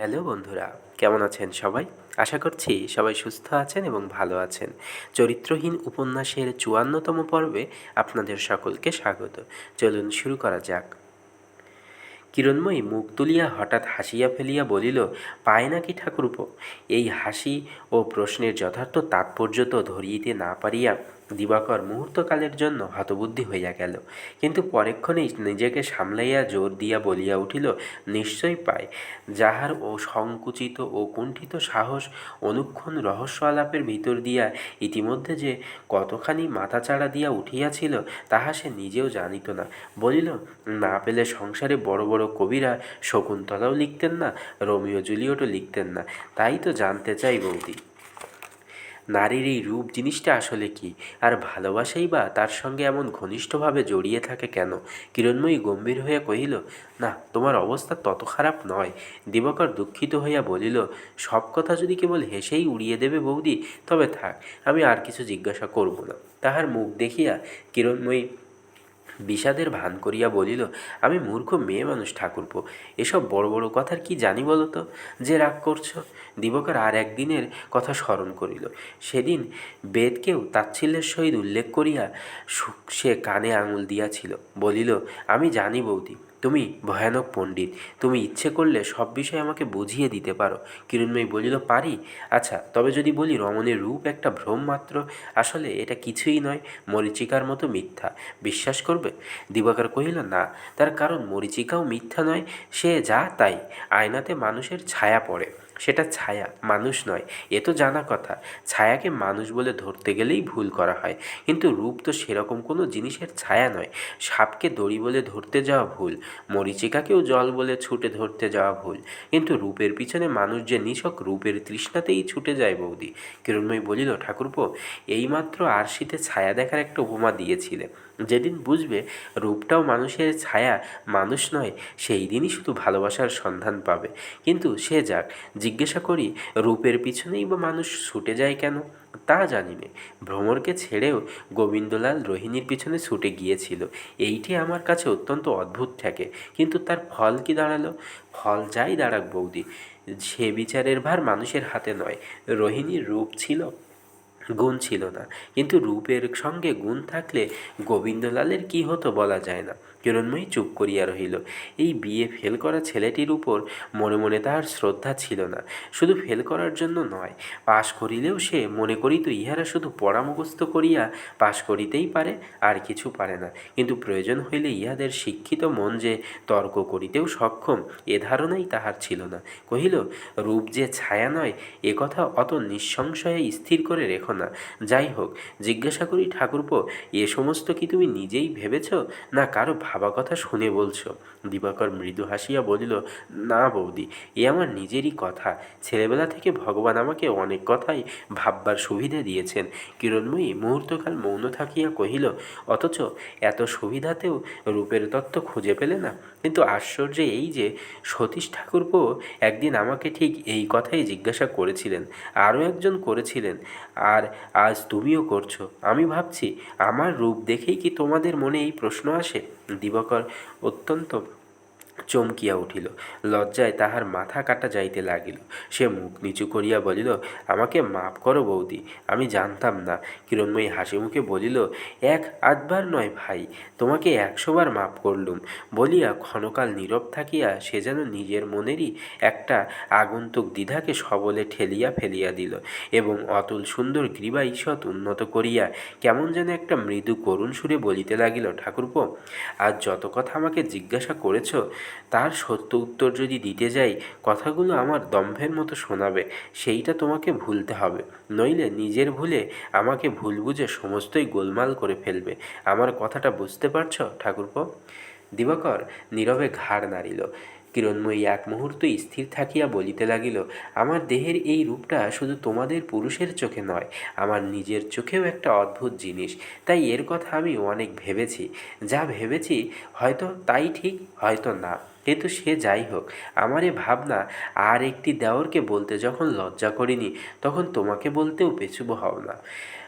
Hello বন্ধুরা, কেমন আছেন সবাই? আশা করছি সবাই সুস্থ আছেন এবং ভালো আছেন। চরিত্রহীন উপন্যাসের চুয়ান্নতম পর্বে আপনাদের সকলকে স্বাগত। চলুন শুরু করা যাক। কিরণময়ী মুখ তুলিয়া হঠাৎ হাসিয়া ফেলিয়া বলিল, পায় নাকি ঠাকুরপো? এই হাসি ও প্রশ্নের যথার্থ তাৎপর্য তো ধরিতে না পারিয়া দিবাকর মুহূর্তকালের জন্য হতবুদ্ধি হইয়া গেল। কিন্তু পরেক্ষণেই নিজেকে সামলাইয়া জোর দিয়া বলিয়া উঠিল, নিশ্চয় পায় যাহার ও সংকুচিত ও কুণ্ঠিত সাহস, অনুক্ষণ রহস্য আলাপের ভিতর দিয়া ইতিমধ্যে যে কতখানি মাথাচাড়া দিয়া উঠিয়াছিল, তাহা সে নিজেও জানিত না। বলিল, না পেলে সংসারে বড় বড় কবিরা শকুন্তলাও লিখতেন না, রোমিও জুলিয়েটও লিখতেন না। তাই তো জানতে চাই বৌদি। নারীর এই রূপ জিনিসটা আসলে কি? আর ভালোবাসাই বা তার সঙ্গে এমন ঘনিষ্ঠভাবে জড়িয়ে থাকে কেন? কিরণময়ী গম্ভীর হইয়া কহিল, না, তোমার অবস্থা তত খারাপ নয়। দিবাকর দুঃখিত হইয়া বলিল, সব কথা যদি কেবল হেসেই উড়িয়ে দেবে বৌদি, তবে থাক, আমি আর কিছু জিজ্ঞাসা করব না। তাহার মুখ দেখিয়া কিরণময়ী বিষাদের ভান করিয়া বলিল, আমি মূর্খ মেয়ে মানুষ ঠাকুরপো, এসব বড় বড় কথার কি জানি বলো তো? যে রাগ করছ? দিবকর আর একদিনের কথা স্মরণ করিল। সেদিন বেদকেও তাচ্ছিল্যের সহিত উল্লেখ করিয়া সু- কানে আঙুল দিয়াছিল, বলিল, আমি জানি বৌদি তুমি ভয়ানক পণ্ডিত। তুমি ইচ্ছে করলে সব বিষয় আমাকে বুঝিয়ে দিতে পারো। কিরণময়ী বলিল, পারি। আচ্ছা তবে যদি বলি রমণের রূপ একটা ভ্রম মাত্র আসলে এটা কিছুই নয়, মরিচিকার মতো মিথ্যা। বিশ্বাস করবে? দিবাকর কহিল, না, তার কারণ মরিচিকাও মিথ্যা নয়, সে যা তাই। আয়নাতে মানুষের ছায়া পড়ে। সেটা ছায়া, মানুষ নয়। এ তো জানা কথা। ছায়াকে মানুষ বলে ধরতে গেলেই ভুল করা হয়। কিন্তু রূপ তো সেরকম কোনো জিনিসের ছায়া নয়। সাপকে দড়ি বলে ধরতে যাওয়া ভুল, মরিচিকাকেও জল বলে ছুটে ধরতে যাওয়া ভুল। কিন্তু রূপের পিছনে মানুষ যে নিছক রূপের তৃষ্ণাতেই ছুটে যায় বৌদি। কিরণময়ী বলিল, ঠাকুরপো, এইমাত্র আরশিতে ছায়া দেখার একটা উপমা দিয়েছিলে। যেদিন বুঝবে রূপটাও মানুষের ছায়া, মানুষ নয়, সেই দিনই শুধু ভালোবাসার সন্ধান পাবে। কিন্তু সে যাক, জিজ্ঞাসা করি, রূপের পিছনেই বা মানুষ ছুটে যায় কেন? তা জানি নে ভ্রমরকে ছেড়েও গোবিন্দলাল রোহিণীর পিছনে ছুটে গিয়েছিল। এইটি আমার কাছে অত্যন্ত অদ্ভুত ঠেকে। কিন্তু তার ফল কি দাঁড়াল? ফল যাই দাঁড়াক বৌদি, সে বিচারের ভার মানুষের হাতে নয়। রোহিণীর রূপ ছিল গুণ ছিল না। কিন্তু রূপের সঙ্গে গুণ থাকলে গোবিন্দলালের কি হতো বলা যায় না। কিরণময়ী চুপ করিয়া রহিল। এই বিয়ে ফেল করা ছেলেটির উপর মনে মনে তাহার শ্রদ্ধা ছিল না। শুধু ফেল করার জন্য নয়, পাশ করিলেও সে মনে করিত ইহারা শুধু পরামুখস্থ করিয়া পাশ করিতেই পারে, আর কিছু পারে না। কিন্তু প্রয়োজন হইলে ইহাদের শিক্ষিত মন যে তর্ক করিতেও সক্ষম, এ ধারণাই তাহার ছিল না। কহিল, রূপ যে ছায়া নয়, এ কথা অত নিঃসংশয়ে স্থির করে রেখো যাই হোক, জিজ্ঞাসা করি, ঠাকুরপো, এ সমস্ত কি তুমি নিজেই ভেবেছ, না কারও ভাবা কথা শুনে বলছো? দিবাকর মৃদু হাসিয়া বলিল, না বৌদি, এ আমার নিজেরই কথা। ছেলেবেলা থেকে ভগবান আমাকে অনেক কথাই ভাববার সুবিধা দিয়েছেন। কিরণময়ী মুহূর্তকাল মৌন থাকিয়া কহিল, অথচ এত সুবিধাতেও রূপের তত্ত্ব খুঁজে পেলে না? কিন্তু আশ্চর্য এই যে, সতীশ ঠাকুরপো একদিন আমাকে ঠিক এই কথাই জিজ্ঞাসা করেছিলেন। আরও একজন করেছিলেন। আর আজ তুমিও করছ। আমি ভাবছি, আমার রূপ দেখেই কি তোমাদের মনে এই প্রশ্ন আসে? দিবাকর, অত্যন্ত চমকিয়া উঠিল। লজ্জায় তাহার মাথা কাটা যাইতে লাগিল। সে মুখ নিচু করিয়া বলিল, আমাকে মাপ করো বৌদি, আমি জানতাম না। কিরণময়ী হাসি মুখে বলিল, এক আধবার নয় ভাই, তোমাকে একশোবার মাপ করলুম। বলিয়া ক্ষণকাল নীরব থাকিয়া সে যেন নিজের মনেরই একটা আগন্তুক দ্বিধাকে সবলে ঠেলিয়া ফেলিয়া দিল এবং অতুল সুন্দর গ্রীবা ঈষৎ উন্নত করিয়া কেমন যেন একটা মৃদু করুণ সুরে বলিতে লাগিল, ঠাকুরপো, আজ যত কথা আমাকে জিজ্ঞাসা করেছ তার সত্য উত্তর যদি দিতে যাই, কথাগুলো আমার দম্ভের মতো শোনাবে, সেইটা তোমাকে ভুলতে হবে। নইলে নিজের ভুলে আমাকে ভুল বুঝে সমস্তই গোলমাল করে ফেলবে। আমার কথাটা বুঝতে পারছ, ঠাকুরপো? দিবাকর নীরবে ঘাড় নাড়িল। কিরণময়ী এক মুহূর্ত স্থির থাকিয়া বলিতে লাগিল, আমার দেহের এই রূপটা শুধু তোমাদের পুরুষের চোখে নয়, আমার নিজের চোখেও একটা অদ্ভুত জিনিস। তাই এর কথা আমি অনেক ভেবেছি। যা ভেবেছি হয়তো তাই ঠিক, হয়তো না। কিন্তু সে যাই হোক। আমার এ ভাবনা, আর একটি দেওরকে বলতে যখন লজ্জা করিনি, তখন তোমাকে বলতেও পেছুব হও না।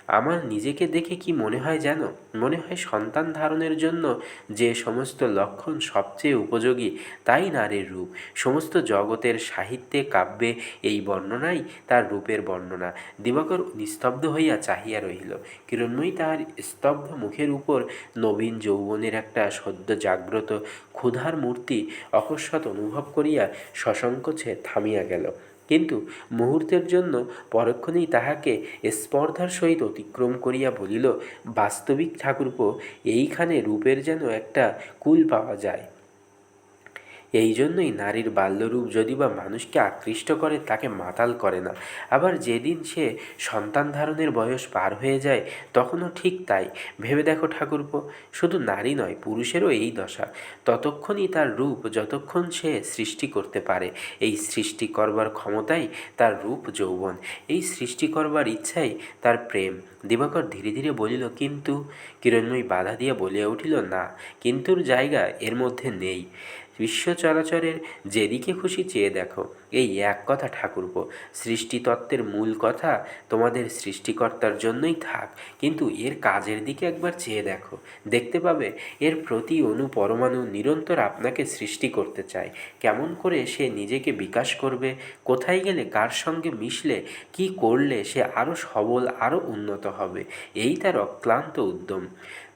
আমার নিজেকে দেখে কি মনে হয় জানো মনে হয় সন্তান ধারণের জন্য যে সমস্ত লক্ষণ সবচেয়ে উপযোগী, তাই নারীর রূপ। সমস্ত জগতের সাহিত্যে কাব্যে এই বর্ণনাই তার রূপের বর্ণনা। দিবাকর নিস্তব্ধ হইয়া চাহিয়া রহিল। কিরণময়ী তাহার স্তব্ধ মুখের উপর নবীন যৌবনের একটা সদ্য জাগ্রত, ক্ষুধার মূর্তি অকস্মাৎ অনুভব করিয়া সসংকোচে থামিয়া গেল। কিন্তু মুহূর্তের জন্য পরক্ষণেই তাহাকে স্পর্ধার সহিত অতিক্রম করিয়া বলিল, বাস্তবিক ঠাকুরপো, এইখানে রূপের যেন একটা কুল পাওয়া যায়। এই জন্যই নারীর বাল্যরূপ যদি বা মানুষকে আকৃষ্ট করে, তাকে মাতাল করে না। আবার যেদিন সে সন্তান ধারণের বয়স পার হয়ে যায়, তখনও ঠিক তাই। ভেবে দেখো ঠাকুরপো, শুধু নারী নয়, পুরুষেরও এই দশা। ততক্ষণই তার রূপ, যতক্ষণ সে সৃষ্টি করতে পারে। এই সৃষ্টি করবার ক্ষমতাই তার রূপ যৌবন। এই সৃষ্টি করবার ইচ্ছাই তার প্রেম। দিবাকর ধীরে ধীরে বলিল, কিন্তু? কিরণময়ী বাধা দিয়ে বলিয়া উঠিল, না। কিন্তুর জায়গা এর মধ্যে নেই। বিশ্ব চরাচরের যেদিকে খুশি চেয়ে দেখো। এই এক কথা ঠাকুরপো, সৃষ্টিতত্ত্বের মূল কথা তোমাদের সৃষ্টিকর্তার জন্যই থাক, কিন্তু এর কাজের দিকে একবার চেয়ে দেখো। দেখতে পাবে, এর প্রতি অনু পরমাণু নিরন্তর আপনাকে সৃষ্টি করতে চায়। কেমন করে সে নিজেকে বিকাশ করবে, কোথায় গেলে কার সঙ্গে মিশলে, কি করলে সে আরও সবল আরও উন্নত হবে, এই তার অক্লান্ত উদ্যম।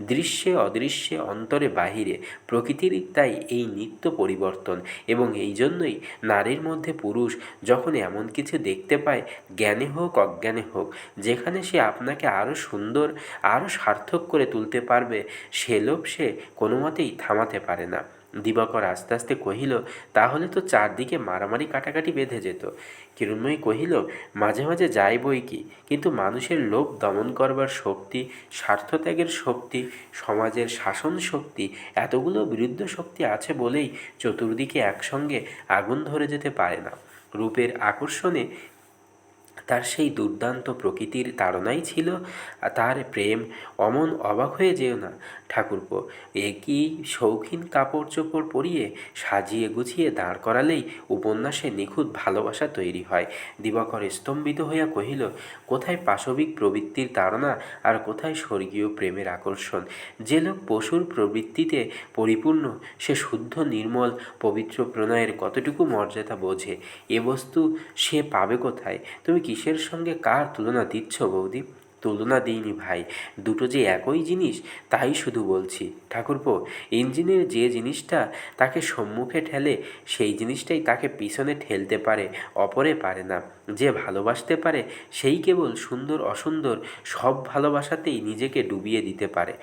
দৃশ্যে অদৃশ্যে, অন্তরে বাহিরে প্রকৃতির তাই এই নিত্য পরিবর্তন, এবং এই জন্যই নারীর মধ্যে পুরুষ যখন এমন কিছু দেখতে পায়, জ্ঞানে হোক, অজ্ঞানে হোক, যেখানে সে আপনাকে আরও সুন্দর আরও সার্থক করে তুলতে পারবে, সে লোভ সে কোনো মতেই থামাতে পারে না। দিবাকর আস্তে আস্তে কহিল, তাহলে তো চারদিকে মারামারি কাটাকাটি বেঁধে যেত। কিরণময়ী কহিল, মাঝে মাঝে যাই বই কি, কিন্তু মানুষের লোভ দমন করবার শক্তি, স্বার্থত্যাগের শক্তি, সমাজের শাসন শক্তি, এতগুলো বিরুদ্ধ শক্তি আছে বলেই চতুর্দিকে একসঙ্গে আগুন ধরে যেতে পারে না। রূপের আকর্ষণে তার সেই দুর্দান্ত প্রকৃতির তাড়নাই ছিল তার প্রেম অমন অবাক হয়ে যেও না। ঠাকুরপো, একই শৌখিন কাপড় চোপড় পরিয়ে সাজিয়ে গুছিয়ে দাঁড় করালেই উপন্যাসে নিখুঁত ভালোবাসা তৈরি হয়। দিবাকর স্তম্ভিত হইয়া কহিল, কোথায় পাশবিক প্রবৃত্তির তাড়না আর কোথায় স্বর্গীয় প্রেমের আকর্ষণ? যে লোক পশুর প্রবৃত্তিতে পরিপূর্ণ, সে শুদ্ধ, নির্মল, পবিত্র প্রণয়ের কতটুকু মর্যাদা বোঝে? এ বস্তু সে পাবে কোথায়? তুমি কিসের সঙ্গে কার তুলনা দিচ্ছ বৌদি? তুলনা দিইনি ভাই। দুটো যে একই জিনিস, তাই শুধু বলছি। ঠাকুরপো, ইঞ্জিনের যে জিনিসটা তাকে সম্মুখে ঠেলে, সেই জিনিসটাই তাকে পিছনে ঠেলতে পারে, অপরে পারে না। যে ভালোবাসতে পারে, সেই কেবল সুন্দর অসুন্দর সব ভালোবাসাতেই নিজেকে ডুবিয়ে দিতে পারে,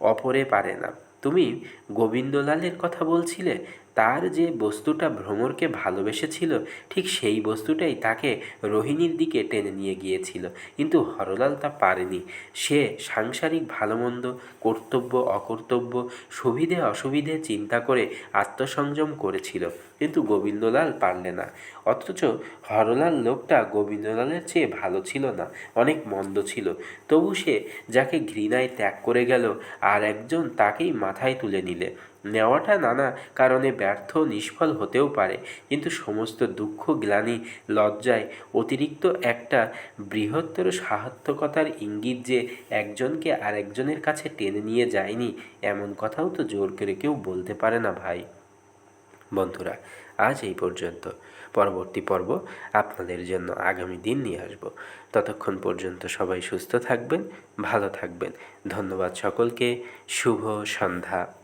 অপরে পারে না। তুমি গোবিন্দলালের কথা বলছিলে? তার যে বস্তুটা ভ্রমরকে ভালোবেসেছিল, ঠিক সেই বস্তুটাই তাকে রোহিণীর দিকে টেনে নিয়ে গিয়েছিল। কিন্তু হরলাল তা পারেনি। সে সাংসারিক ভালোমন্দ, কর্তব্য, অকর্তব্য, সুবিধে, অসুবিধে চিন্তা করে আত্মসংযম করেছিল। কিন্তু গোবিন্দলাল পারলে না। অথচ হরলাল লোকটা গোবিন্দলালের চেয়ে ভালো ছিল না, অনেক মন্দ ছিল। তবু সে যাকে ঘৃণায় ত্যাগ করে গেল, আর একজন তাকেই মাথায় তুলে নিলে। নেওয়াটা নানা কারণে ব্যর্থ নিষ্ফল হতেও পারে। কিন্তু সমস্ত দুঃখ, গ্লানি, লজ্জায় অতিরিক্ত একটা বৃহত্তর সাহায্যকতার ইঙ্গিত যে একজনকে আরেকজনের কাছে টেনে নিয়ে যায়নি, এমন কথাও তো জোর করে কেউ বলতে পারে না ভাই। বন্ধুরা, আজ এই পর্যন্ত। পরবর্তী পর্ব আপনাদের জন্য আগামী দিন নিয়ে আসব। ততক্ষণ পর্যন্ত সবাই সুস্থ থাকবেন, ভালো থাকবেন। ধন্যবাদ সকলকে। শুভ সন্ধ্যা।